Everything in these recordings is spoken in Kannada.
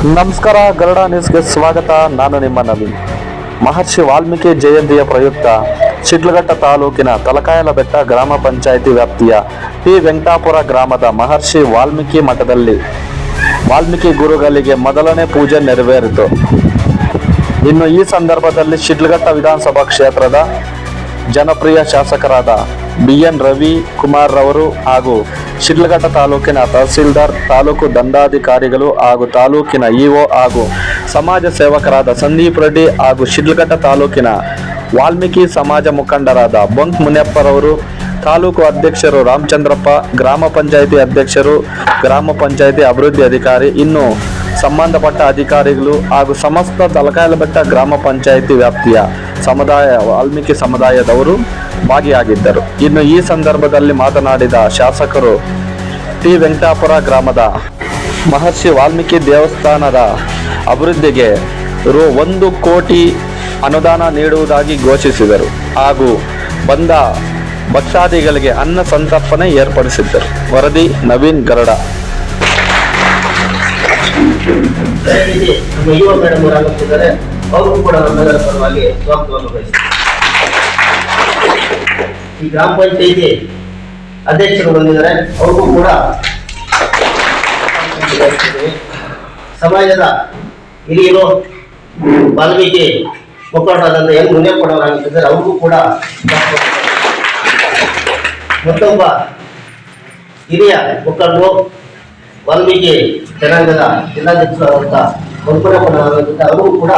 ನಮಸ್ಕಾರ, ಗರುಡ ನ್ಯೂಸ್ಗೆ ಸ್ವಾಗತ. ನಾನು ನಿಮ್ಮ ನವೀನ್. ಮಹರ್ಷಿ ವಾಲ್ಮೀಕಿ ಜಯಂತಿಯ ಪ್ರಯುಕ್ತ ಶಿಡ್ಲಘಟ್ಟ ತಾಲೂಕಿನ ತಲಕಾಯಲ ಬೆಟ್ಟ ಗ್ರಾಮ ಪಂಚಾಯಿತಿ ವ್ಯಾಪ್ತಿಯ ಟಿ ವೆಂಕಟಾಪುರ ಗ್ರಾಮದ ಮಹರ್ಷಿ ವಾಲ್ಮೀಕಿ ಮಠದಲ್ಲಿ ವಾಲ್ಮೀಕಿ ಗುರುಗಳಿಗೆ ಮೊದಲನೇ ಪೂಜೆ ನೆರವೇರಿತು. ಇನ್ನು ಈ ಸಂದರ್ಭದಲ್ಲಿ ಶಿಡ್ಲಘಟ್ಟ ವಿಧಾನಸಭಾ ಕ್ಷೇತ್ರದ ಜನಪ್ರಿಯ ಶಾಸಕರಾದ ಬಿ ಎನ್ ರವಿ ಕುಮಾರ್ ರವರು ಹಾಗೂ ಶಿಡ್ಲಘಟ್ಟ ತಾಲೂಕಿನ ತಹಸೀಲ್ದಾರ್, ತಾಲೂಕು ದಂಡಾಧಿಕಾರಿಗಳು ಹಾಗೂ ತಾಲೂಕಿನ ಇಒ ಹಾಗೂ ಸಮಾಜ ಸೇವಕರಾದ ಸಂದೀಪ್ ರೆಡ್ಡಿ ಹಾಗೂ ಶಿಡ್ಲಘಟ್ಟ ತಾಲೂಕಿನ ವಾಲ್ಮೀಕಿ ಸಮಾಜ ಮುಖಂಡರಾದ ಬಂಕ್ ಮುನಿಯಪ್ಪರವರು, ತಾಲೂಕು ಅಧ್ಯಕ್ಷರು ರಾಮಚಂದ್ರಪ್ಪ, ಗ್ರಾಮ ಪಂಚಾಯಿತಿ ಅಧ್ಯಕ್ಷರು, ಗ್ರಾಮ ಪಂಚಾಯಿತಿ ಅಭಿವೃದ್ಧಿ ಅಧಿಕಾರಿ, ಇನ್ನು ಸಂಬಂಧಪಟ್ಟ ಅಧಿಕಾರಿಗಳು ಹಾಗೂ ಸಮಸ್ತ ತಲಕಾಯಲಬೆಟ್ಟ ಗ್ರಾಮ ಪಂಚಾಯಿತಿ ವ್ಯಾಪ್ತಿಯ ಸಮುದಾಯ, ವಾಲ್ಮೀಕಿ ಸಮುದಾಯದವರು ಭಾಗಿಯಾಗಿದ್ದರು. ಇನ್ನು ಈ ಸಂದರ್ಭದಲ್ಲಿ ಮಾತನಾಡಿದ ಶಾಸಕರು ಟಿ. ವೆಂಕಟಾಪುರ ಗ್ರಾಮದ ಮಹರ್ಷಿ ವಾಲ್ಮೀಕಿ ದೇವಸ್ಥಾನದ ಅಭಿವೃದ್ಧಿಗೆ ರು ಒಂದು ಕೋಟಿ ಅನುದಾನ ನೀಡುವುದಾಗಿ ಘೋಷಿಸಿದರು ಹಾಗೂ ಬಂದ ಭಕ್ತಾದಿಗಳಿಗೆ ಅನ್ನ ಸಂತರ್ಪಣೆ ಏರ್ಪಡಿಸಿದ್ದರು. ವರದಿ ನವೀನ್ ಗರಡ. ನಮ್ಮ ಯುವ ಮೇಡಮ್, ಅವರು ಆಗುತ್ತಿದ್ದಾರೆ ಅವರು ಕೂಡ ನಮ್ಮೆಲ್ಲರ ಪರವಾಗಿ ಸ್ವಾಗತವನ್ನು ಬಯಸ್ತಾರೆ ಈ ಗ್ರಾಮ ಪಂಚಾಯಿತಿ ಅಧ್ಯಕ್ಷರು ಬಂದಿದ್ದಾರೆ. ಅವ್ರಿಗೂ ಕೂಡ. ಸಮಾಜದ ಹಿರಿಯರು, ವಾಲ್ಮೀಕಿ ಮುಖಂಡರಾದಂಥ ಎನ್ ಮುನಿಯಪ್ಪನವರಾಗುತ್ತಿದ್ದಾರೆ ಅವ್ರಿಗೂ ಕೂಡ ಮತ್ತೊಬ್ಬ ಹಿರಿಯ ಮುಖಂಡರು ವಾಲ್ಮೀಕಿ ಜನಾಂಗದ ಜಿಲ್ಲಾಧ್ಯಕ್ಷರಾದಂಥ ಮಂಕುರಪ್ಪನವರಾಗಿದ್ದ ಅವರು ಕೂಡ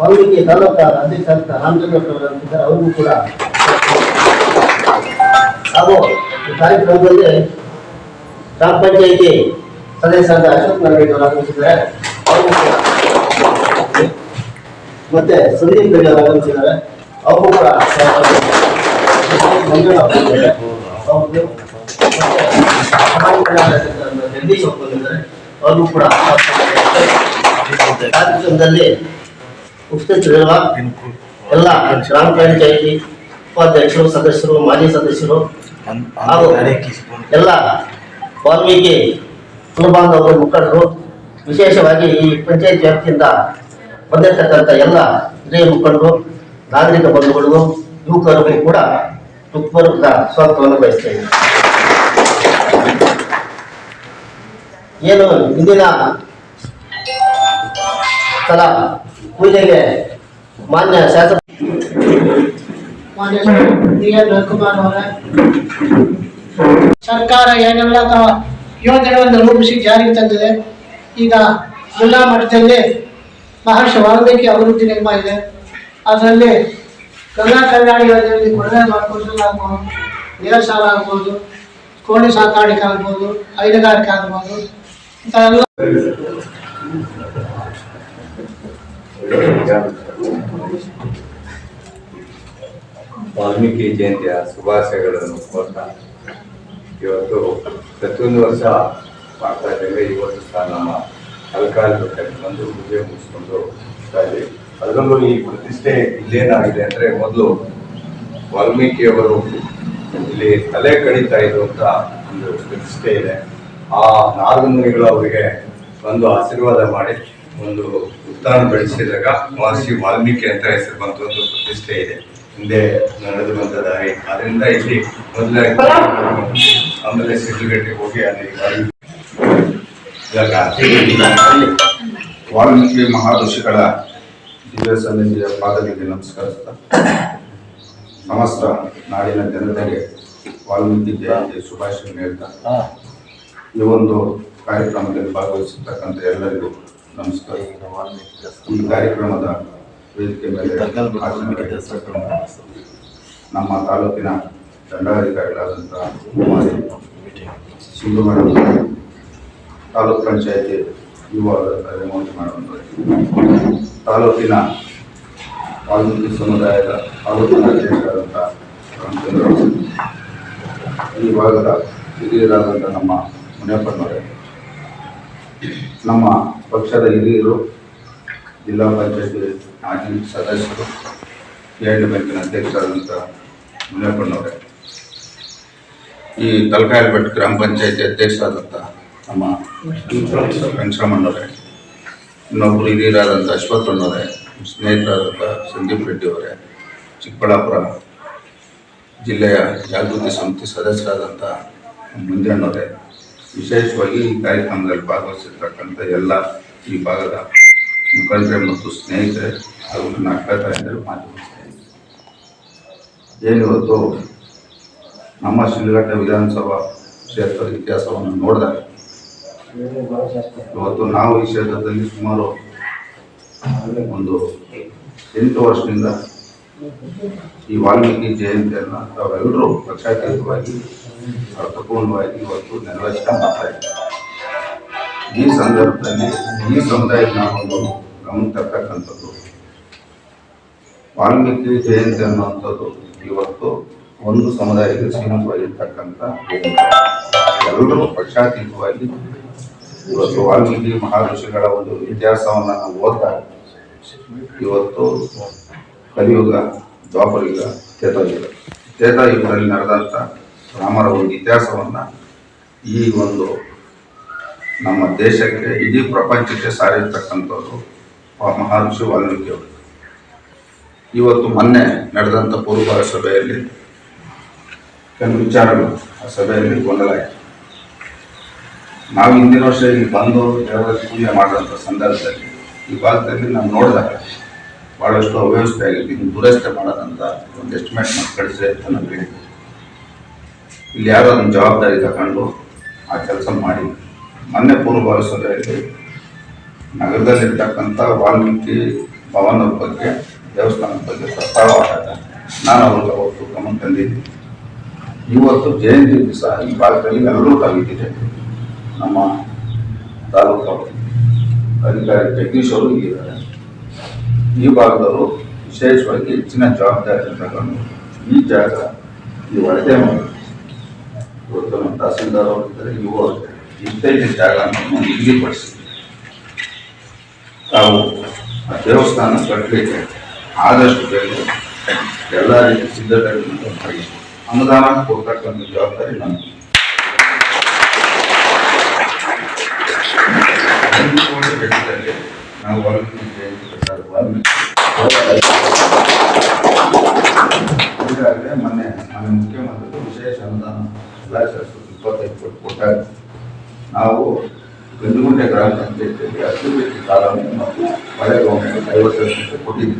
ವಾಲ್ಮೀಕಿ ತಾಲೂಕ ಅಧ್ಯಕ್ಷರಾದಂಥ ರಾಮಚಂದ್ರಪ್ಪನವರಾಗಿದ್ದಾರೆ ಅವರು ಕೂಡ ಹಾಗೂ ಈ ಕಾರ್ಯಕ್ರಮದಲ್ಲಿ ಗ್ರಾಮ ಪಂಚಾಯಿತಿ ಸದಸ್ಯರಾದ ಅಶೋಕ್ ನಾರಾಯಣ ಅವರು ಆಗಮಿಸಿದ್ದಾರೆ. ಅವರು ಕೂಡ ಮತ್ತೆ ಸಂದೀಪ್ ಗಡಿ ಅವರು ಆಗಮಿಸಿದ್ದಾರೆ. ಅವರು ಕೂಡ ಅವರು ಜಗದೀಶ್ ಅವರು ಕೂಡ ಕಾರ್ಯಕ್ರಮದಲ್ಲಿ ಉಪಸ್ಥಿತರಿರುವ ಎಲ್ಲ ಗ್ರಾಮ ಪಂಚಾಯಿತಿ ಉಪಾಧ್ಯಕ್ಷರು ಸದಸ್ಯರು ಮಾಜಿ ಸದಸ್ಯರು ಹಾಗೂ ಎಲ್ಲ ವಾಲ್ಮೀಕಿ ಕುಲಬಾಂಧವರು ಮುಖಂಡರು ವಿಶೇಷವಾಗಿ ಈ ಪಂಚಾಯತ್ ವ್ಯಾಪ್ತಿಯಿಂದ ಬಂದಿರತಕ್ಕಂಥ ಎಲ್ಲ ಹಿರಿಯ ಮುಖಂಡರು ನಾಗರಿಕ ಬಂಧುಗಳು ಯುವಕರಿಗೂ ಕೂಡ ಸ್ವಾಗತವನ್ನು ಬಯಸ್ತೇನೆ ಏನು ಇಂದಿನ ಸಲ ಪೂಜೆಗೆ ಮಾನ್ಯ ಶಾಸಕ ಮಾನ್ಯ ಅವರೇ, ಸರ್ಕಾರ ಏನೆಲ್ಲ ಯೋಜನೆಗಳನ್ನು ರೂಪಿಸಿ ಜಾರಿಗೆ ತಂದಿದೆ, ಈಗ ಜಿಲ್ಲಾ ಮಟ್ಟದಲ್ಲಿ ಮಹರ್ಷಿ ವಾಲ್ಮೀಕಿ ಅಭಿವೃದ್ಧಿ ನಿಗಮ ಇದೆ. ಅದರಲ್ಲಿ ಗಂಗಾ ಕಲ್ಯಾಣ ಯೋಜನೆಯಲ್ಲಿ ಕೊಡುಗೆ ಮಾಡ್ಕೊಂಡು ನೇರ ಸಾಲ ಆಗ್ಬೋದು ಕೋಳಿ ಸಾಕಾಣಿಕೆ ಆಗ್ಬೋದು ಹೈನುಗಾರಿಕೆ ಆಗ್ಬೋದು ಇಂಥ ಎಲ್ಲ ವಾಲ್ಮೀಕಿ ಜಯಂತಿಯ ಶುಭಾಶಯಗಳನ್ನು ಕೋರ್ತಾ, ಇವತ್ತು ಪ್ರತಿಯೊಂದು ವರ್ಷ ಮಾಡ್ತಾ ಇದ್ದೇವೆ. ಇವತ್ತು ಸಹ ನಮ್ಮ ಅಲ್ಕಾಲ್ ಬೆಟ್ಟಕ್ಕೆ ಬಂದು ಪೂಜೆ ಮುಗಿಸ್ಕೊಂಡು ಹೋಗ್ತಾ ಇದ್ದೀವಿ. ಅದರಲ್ಲೂ ಈ ಪ್ರತಿಷ್ಠೆ ಇಲ್ಲೇನಾಗಿದೆ ಅಂದರೆ ಮೊದಲು ವಾಲ್ಮೀಕಿಯವರು ಇಲ್ಲಿ ತಲೆ ಕಡಿತಾ ಇರುವಂತ ಒಂದು ಪ್ರತಿಷ್ಠೆ ಇದೆ. ಆ ನಾಗಮುನಿಗಳು ಅವರಿಗೆ ಬಂದು ಆಶೀರ್ವಾದ ಮಾಡಿ ಒಂದು ಉತ್ಥಾನ ಬೆಳೆಸಿದಾಗ ಮಹರ್ಷಿ ವಾಲ್ಮೀಕಿ ಅಂತ ಹೆಸರು ಬಂತು ಒಂದು ಪ್ರತಿಷ್ಠೆ ಇದೆ. ಹಿಂದೆ ನಡೆದು ಬಂತ ದಾರಿ ಅದರಿಂದ ಇಲ್ಲಿ ಮೊದಲಾಗಿ ಆಮೇಲೆ ಸಿಡ್ಲುಗಟ್ಟಿಗೆ ಹೋಗಿ ಅಲ್ಲಿ ವಾಲ್ಮೀಕಿ- ಮಹಾಋಷಿಗಳ ದಿವ್ಯ ಪಾದಗಳಿಗೆ ನಮಸ್ಕರಿಸ್ತಾ ಸಮಸ್ತ ನಾಡಿನ ಜನತೆಗೆ ವಾಲ್ಮೀಕಿ ಜಯಂತಿ ಶುಭಾಶಯ ಹೇಳ್ತಾ ಈ ಒಂದು ಕಾರ್ಯಕ್ರಮದಲ್ಲಿ ಭಾಗವಹಿಸಿರ್ತಕ್ಕಂಥ ಎಲ್ಲರಿಗೂ ನಮಸ್ಕಾರ. ಈ ಕಾರ್ಯಕ್ರಮದ ವೇದಿಕೆ ಮೇಲೆ ನಮ್ಮ ತಾಲೂಕಿನ ದಂಡಾಧಿಕಾರಿಗಳಾದಂಥ ಕುಮಾರಿ ಸಿಂಧು ಮೇಡಮ್ ತಾಲೂಕ್ ಪಂಚಾಯತಿ ಯುವ ರೇಮೋಟಿ ಮಾಡುವಂಥದ್ದು. ತಾಲೂಕಿನ ವಾಲ್ಮೀಕಿ ಸಮುದಾಯದ ತಾಲೂಕಿನ ಅಧ್ಯಕ್ಷರಾದಂಥ ರಾಮಚಂದ್ರ ಈ ಭಾಗದ ಹಿರಿಯರಾದಂಥ ನಮ್ಮ ಮುನಿಯಪ್ಪನವರೇ. ನಮ್ಮ ಪಕ್ಷದ ಹಿರಿಯರು ಜಿಲ್ಲಾ ಪಂಚಾಯತಿ ಮಾಜಿ ಸದಸ್ಯರು ಎರಡು ಬ್ಯಾಂಕಿನ ಅಧ್ಯಕ್ಷರಾದಂಥ ಮುನಿಯಪ್ಪನವರೇ. ಈ ತಲಕಾಯಲ್ ಬೆಟ್ಟ ಗ್ರಾಮ ಪಂಚಾಯತಿ ಅಧ್ಯಕ್ಷರಾದಂಥ ನಮ್ಮ ವೆಂಕಟರಮಣ್ಣವರೇ ಇನ್ನೊಬ್ಬರು ಹಿರಿಯರಾದಂಥ ಅಶ್ವಥಣ್ಣವರೇ ಸ್ನೇಹಿತರಾದಂಥ ಸಂದೀಪ್ ರೆಡ್ಡಿ ಅವರೇ ಚಿಕ್ಕಬಳ್ಳಾಪುರ ಜಿಲ್ಲೆಯ ಜಾಗೃತಿ ಸಮಿತಿ ಸದಸ್ಯರಾದಂಥ ಮಂಜಣ್ಣವರೇ ವಿಶೇಷವಾಗಿ ಈ ಕಾರ್ಯಕ್ರಮದಲ್ಲಿ ಭಾಗವಹಿಸಿರ್ತಕ್ಕಂಥ ಎಲ್ಲ ಈ ಭಾಗದ ಮುಖಂಡರೆ ಮತ್ತು ಸ್ನೇಹಿತರೆ ಹಾಗೂ ನನ್ನ ಅಕ್ಕ ತಾಯಂದಿರು ಮಾತನಾಡ್ತೇನೆ ಏನಿವತ್ತು ನಮ್ಮ ಶಿಲ್ಘಟ್ಟ ವಿಧಾನಸಭಾ ಕ್ಷೇತ್ರದ ಇತಿಹಾಸವನ್ನು ನೋಡಿದಾಗ ಇವತ್ತು ನಾವು ಈ ಕ್ಷೇತ್ರದಲ್ಲಿ ಸುಮಾರು ಒಂದು ಎಂಟು ವರ್ಷದಿಂದ ಈ ವಾಲ್ಮೀಕಿ ಜಯಂತಿಯನ್ನು ತಾವೆಲ್ಲರೂ ಪಕ್ಷಾತೀತವಾಗಿ ಅರ್ಥಪೂರ್ಣವಾಗಿ ಇವತ್ತು ನೆರವೇರಿಸ್ತಾ ಮಾಡ್ತಾ ಇದ್ದಾರೆ ಈ ಸಂದರ್ಭದಲ್ಲಿ ಈ ಸಮುದಾಯದ ನಾವೊಂದು ಗಮನ ತರ್ತಕ್ಕಂಥದ್ದು ವಾಲ್ಮೀಕಿ ಜಯಂತಿ ಅನ್ನುವಂಥದ್ದು ಇವತ್ತು ಒಂದು ಸಮುದಾಯಕ್ಕೆ ಸೀಮಿತವಾಗಿರ್ತಕ್ಕಂಥ. ಎಲ್ಲರೂ ಪಕ್ಷಾತೀತವಾಗಿ ಇವತ್ತು ವಾಲ್ಮೀಕಿ ಮಹರ್ಷಿಗಳ ಒಂದು ಇತಿಹಾಸವನ್ನು ನಾವು ಓದ್ತಾ ಇವತ್ತು ಕಲಿಯುಗ, ದ್ವಾಪರಯುಗ, ತ್ರೇತಾಯುಗ. ತ್ರೇತಾಯುಗದಲ್ಲಿ ನಡೆದಂಥ ರಾಮರ ಒಂದು ಇತಿಹಾಸವನ್ನು ಈ ಒಂದು ನಮ್ಮ ದೇಶಕ್ಕೆ, ಇಡೀ ಪ್ರಪಂಚಕ್ಕೆ ಸಾರಿರ್ತಕ್ಕಂಥದ್ದು ಆ ಮಹರ್ಷಿ ವಾಲ್ಮೀಕಿಯವರು. ಇವತ್ತು ಮೊನ್ನೆ ನಡೆದಂಥ ಪೂರ್ವ ಸಭೆಯಲ್ಲಿ ಕೆಲವು ವಿಚಾರಗಳು ಆ ಸಭೆಯಲ್ಲಿ ಗೊಂದಲ ಆಯಿತು. ನಾವು ಹಿಂದಿನ ವರ್ಷ ಇಲ್ಲಿ ಬಂದು ದೇವರಲ್ಲಿ ಪೂಜೆ ಮಾಡಿದಂಥ ಸಂದರ್ಭದಲ್ಲಿ ಈ ಭಾಗದಲ್ಲಿ ನಾವು ನೋಡಿದಾಗ ಭಾಳಷ್ಟು ಅವ್ಯವಸ್ಥೆ ಆಗಿದೆ ಇನ್ನು ದುರಸ್ತಿ ಮಾಡೋದಂತ ಒಂದು ಎಸ್ಟಿಮೇಟ್ ಮಾಡಿ ಕಳಿಸಿದೆ ಅಂತ ನಾವು ಇಲ್ಲಿ ಯಾರೋ ಅದನ್ನು ಜವಾಬ್ದಾರಿ ತಗೊಂಡು ಆ ಕೆಲಸ ಮಾಡಿ ಮೊನ್ನೆ ಪೂರ್ವಭಾವಿ ಸಭೆಯಲ್ಲಿ ನಗರದಲ್ಲಿರ್ತಕ್ಕಂಥ ವಾಲ್ಮೀಕಿ ಭವನದ ಬಗ್ಗೆ, ದೇವಸ್ಥಾನದ ಬಗ್ಗೆ ಪ್ರಸ್ತಾವ ಆದಾಗ ನಾನು ಅವ್ರಿಗೆ ಅವತ್ತು ಗಮನ ತಂದಿದ್ದೀನಿ ಇವತ್ತು ಜಯಂತಿ ದಿವಸ ಈ ಭಾಗದಲ್ಲಿ ಎಲ್ಲರೂ ತಾಗಿದ್ದಿದೆ ನಮ್ಮ ತಾಲೂಕು ಅಧಿಕಾರಿ ಜಗದೀಶ್ ಅವರು ಇಲ್ಲಿದ್ದಾರೆ ಈ ಭಾಗದವರು ವಿಶೇಷವಾಗಿ ಹೆಚ್ಚಿನ ಜವಾಬ್ದಾರಿ ತಗೊಂಡು ಈ ಜಾಗ ಈ ಒಳಗೆ ಇವತ್ತು ನಮ್ಮ ತಹಸೀಲ್ದಾರ್ ಅವರಿದ್ದಾರೆ ಇವರು ಇವು ಜಾಗ ನಿಗದಿಪಡಿಸಿ ತಾವು ಆ ದೇವಸ್ಥಾನ ಕಟ್ಟಲಿಕ್ಕೆ ಆದಷ್ಟು ಬೇಗ ಎಲ್ಲ ರೀತಿ ಸಿದ್ಧತೆಗಳನ್ನು ಅನುದಾನ ಕೊಡ್ತಕ್ಕಂಥ ಜವಾಬ್ದಾರಿ ನಮ್ಮದು ವೆಚ್ಚದಲ್ಲಿ ನಾವು ವಾಲ್ಮೀಕಿ ಜಯಂತಿ ಪ್ರಸಾದ ವಾಲ್ಮೀಕಿ ಮೊನ್ನೆ ನಮ್ಮ ಮುಖ್ಯಮಂತ್ರಿಗಳು ವಿಶೇಷ ಅನುದಾನ ಎಲ್ಲ ಶಾಸಕರು ಇಪ್ಪತ್ತೈದು ಕೋಟಿ ಕೊಟ್ಟಾಗ ನಾವು ಗಂಡುಗುಂಟೆ ಗ್ರಾಮ ಪಂಚಾಯತಿಯಲ್ಲಿ ರೀತಿ ಕಾಲೋನಿ ಮತ್ತು ಮಳೆ ಗೌರ್ಮೆಂಟ್ ಐವತ್ತು ಲಕ್ಷ ಕೊಟ್ಟಿದ್ವಿ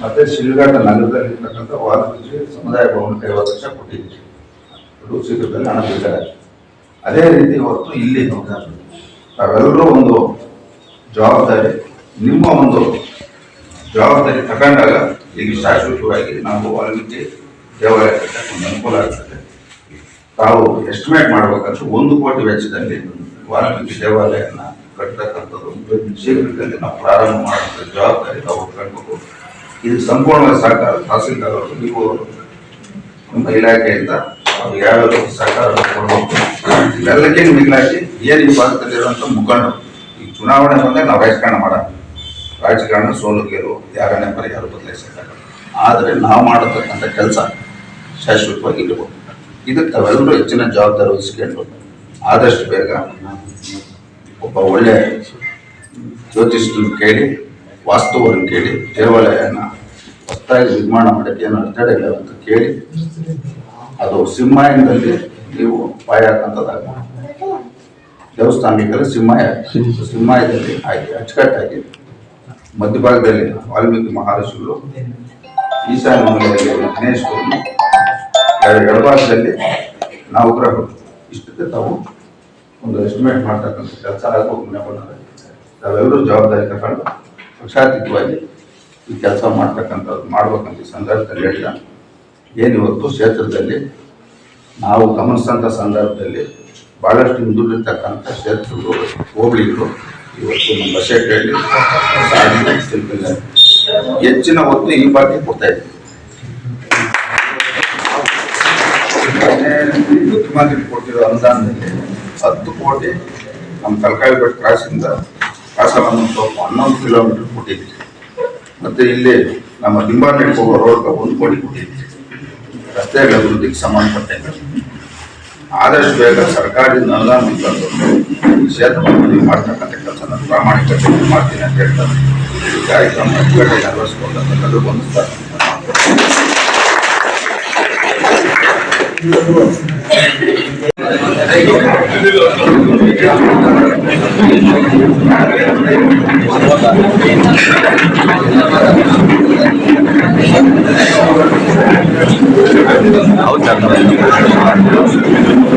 ಮತ್ತೆ ಶಿಲ್ಘಾಟ ನಗರದಲ್ಲಿ ಇರ್ತಕ್ಕಂಥ ವಾಲ್ಮೀಕಿ ಸಮುದಾಯ ಭವನಕ್ಕೆ ಐವತ್ತು ಲಕ್ಷ ಕೊಟ್ಟಿದ್ದೀವಿ. ಅದು ಶೀಘ್ರದಲ್ಲಿ ಹಣ ಬೇಕಾಗಿದೆ ಅದೇ ರೀತಿ ಇವತ್ತು ಇಲ್ಲಿ ತಾವೆಲ್ಲರೂ ಒಂದು ಜವಾಬ್ದಾರಿ, ನಿಮ್ಮ ಒಂದು ಜವಾಬ್ದಾರಿ ತಗೊಂಡಾಗ ಈಗ ಶಾಶ್ವತವಾಗಿ ನಾವು ವಾಲ್ಮೀಕಿ ದೇವಾಲಯ ಕಟ್ಟಕ್ಕೆ ಒಂದು ಅನುಕೂಲ ಆಗ್ತದೆ. ತಾವು ಎಸ್ಟಿಮೇಟ್ ಮಾಡಬೇಕಂದ್ರೆ ಒಂದು ಕೋಟಿ ವೆಚ್ಚದಲ್ಲಿ ವಾಲ್ಮೀಕಿ ದೇವಾಲಯನ ಕಟ್ಟತಕ್ಕಂಥದ್ದು ಶೀಘ್ರದಲ್ಲಿ ನಾವು ಪ್ರಾರಂಭ ಮಾಡುವಂಥ ಜವಾಬ್ದಾರಿ ನಾವು ಕಟ್ಟಬೇಕು ಇದು ಸಂಪೂರ್ಣವಾಗಿ ಸಹಕಾರ ತಹಸೀಲ್ದಾರ್ ನೀವು ನಿಮ್ಮ ಇಲಾಖೆಯಿಂದ ಯಾವ್ಯಾವ ಸಹಕಾರ ಕೊಡಬೇಕು? ಇವೆಲ್ಲಕ್ಕೆ ಮಿಗಿಲಾಗಿ ಏನು ಈ ಭಾಗದಲ್ಲಿರುವಂಥ ಮುಖಂಡರು. ಈ ಚುನಾವಣೆ ಬಂದಾಗ ನಾವು ರಾಜಕಾರಣ ಮಾಡೋಣ ರಾಜಕಾರಣ ಸೋಲು ಗೆಲುವು ಯಾರನ್ನೇ ಬರೀ ಯಾರು ಬದಲಾಯಿಸಕ್ಕಾಗಲ್ಲ ಆದರೆ ನಾವು ಮಾಡತಕ್ಕಂಥ ಕೆಲಸ ಶಾಶ್ವತವಾಗಿ ಇರಬೇಕು ಇದಕ್ಕೆ ತಾವೆಲ್ಲರೂ ಹೆಚ್ಚಿನ ಜವಾಬ್ದಾರಿ ವಹಿಸ್ಕೊಂಡು ಆದಷ್ಟು ಬೇಗ ಒಬ್ಬ ಒಳ್ಳೆ ಜ್ಯೋತಿಷ್ಠನ ಕೇಳಿ ವಾಸ್ತುವನ್ನು ಕೇಳಿ, ದೇವಾಲಯನ ಹೊಸದಾಗಿ ನಿರ್ಮಾಣ ಮಾಡಕ್ಕೆ ಏನು ಅಡೆತಡೆಗಳು ಅಂತ ಕೇಳಿ ಅದು ಸಿಂಹಾಯನದಲ್ಲಿ ನೀವು ಪಾಯ ಹಾಕಂತದಾಗ ದೇವಸ್ಥಾನಕ್ಕೆ ಸಿಂಹಾಯ ಸಿಂಹಾಯದಲ್ಲಿ ಹಾಕಿ ಅಚ್ಚುಕಟ್ಟಾಗಿ. ಮಧ್ಯಭಾಗದಲ್ಲಿ ವಾಲ್ಮೀಕಿ ಮಹರ್ಷಿಗಳು ಈಶಾನ್ಯ ಗಣೇಶ್ವರನು ಎಡ- ಎಡಭಾಗದಲ್ಲಿ ನಾವು ಉತ್ತರ ಇಷ್ಟಕ್ಕೆ ತಾವು ಒಂದು ಎಸ್ಟಿಮೇಟ್ ಮಾಡ್ತಕ್ಕಂಥ ಕೆಲಸ ಬಂದಾಗ ತಾವೆಲ್ಲರೂ ಜವಾಬ್ದಾರಿ ತಗೊಂಡು ಪಕ್ಷಾತೀತವಾಗಿ ಈ ಕೆಲಸ ಮಾಡ್ತಕ್ಕಂಥದ್ದು ಮಾಡ್ಬೇಕಂತ ಈ ಸಂದರ್ಭದಲ್ಲಿ ಹೇಳಿದ ಏನಿವತ್ತು ಕ್ಷೇತ್ರದಲ್ಲಿ ನಾವು ಗಮನಿಸಿದಂಥ ಸಂದರ್ಭದಲ್ಲಿ ಭಾಳಷ್ಟು ಹಿಂದುಳಿರ್ತಕ್ಕಂಥ ಕ್ಷೇತ್ರಗಳು ಹೋಬಳಿಗಳು ಇವತ್ತು ನಮ್ಮ ಬಸೆಟ್ಟಲ್ಲಿ ಸಾಧನೆ ಹೆಚ್ಚಿನ ಒತ್ತು ಈ ಬಾಕಿ ಕೊಡ್ತಾ ಇದ್ದೀವಿ ಮುಖ್ಯಮಂತ್ರಿ ಕೊಟ್ಟಿರೋ ಅನುದಾನದಲ್ಲಿ ಹತ್ತು ಕೋಟಿ ನಮ್ಮ ತಲಕಾಯಿ ಬೆಟ್ಟ ಕ್ರಾಸಿಂದ ಕಾಸವನ್ನು ಹನ್ನೊಂದು ಕಿಲೋಮೀಟರ್ ಕೊಟ್ಟಿದ್ವಿ. ಮತ್ತೆ ಇಲ್ಲಿ ನಮ್ಮ ದಿಂಬಾನಹಳ್ಳಿ ಹೋಗೋ ರೋಡ್ ಒಂದು ಕೋಟಿ ಕೊಟ್ಟಿದ್ವಿ. ರಸ್ತೆಗಳ ಅಭಿವೃದ್ಧಿಗೆ ಸಂಬಂಧಪಟ್ಟಂತೆ. ಆದಷ್ಟು ಬೇಗ ಸರ್ಕಾರದಿಂದ ಅನುದಾನ ತಂದು ಕ್ಷೇತ್ರವನ್ನು ಮಾಡ್ತಕ್ಕಂಥ ಕೆಲಸ ಪ್ರಾಮಾಣಿಕತೆ ಮಾಡ್ತೀನಿ ಅಂತ ಹೇಳ್ತಾರೆ. ಕಾರ್ಯಕ್ರಮ ನೆರವೇರಿಸಿಕೊಂಡು ಎಲ್ಲರೂ ಬಂದಿದ್ದಾರೆ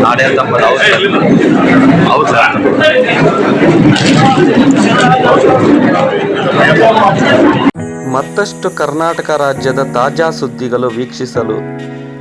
ನಾಳೆ ಮತ್ತಷ್ಟು ಕರ್ನಾಟಕ ರಾಜ್ಯದ ತಾಜಾ ಸುದ್ದಿಗಳು ವೀಕ್ಷಿಸಲು